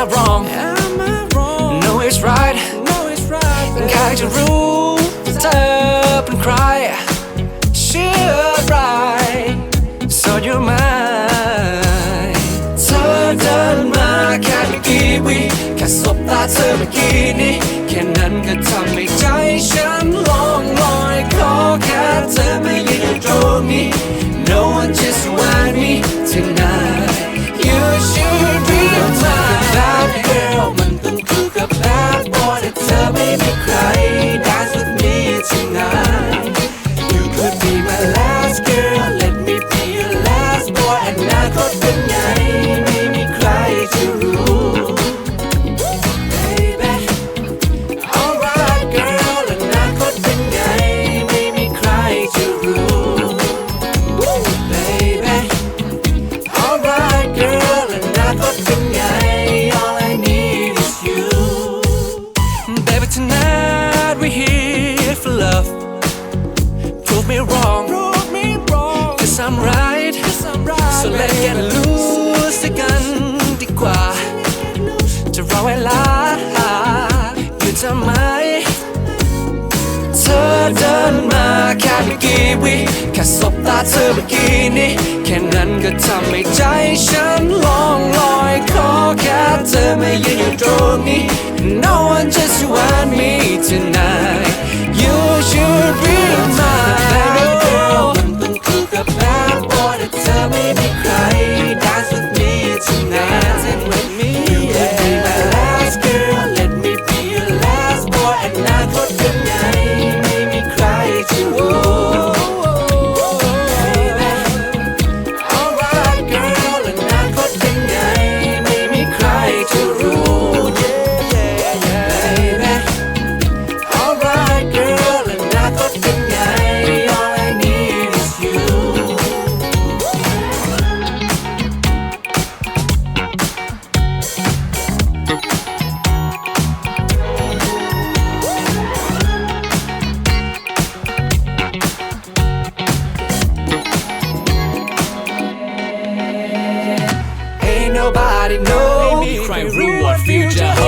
I wrong Am I wrong? No it's right No, it's right. อยากจะรู้เธอเป็นใครเชื่อไร so you're mine เธอเดินมาแค่ไม่กี่วิแค่สบตาเธอเมื่อกี้นี้แค่นั้นก็ทำให้ใจฉันลองลอยขอแค่เธอ I'm right Yes, I'm right. So let's get loose กันดีกว่า จะรอเวลาอยู่ทำไมเธอเดินมาแค่ไม่กี่วิแค่สบตาเธอเมื่อกี้นี้แค่นั้นก็ทำให้ใจฉันลองลอยขอแค่เธอไมายืนอยู่ตรงนี้ No one just want me tonight nobody know. Maybe rule reward, future.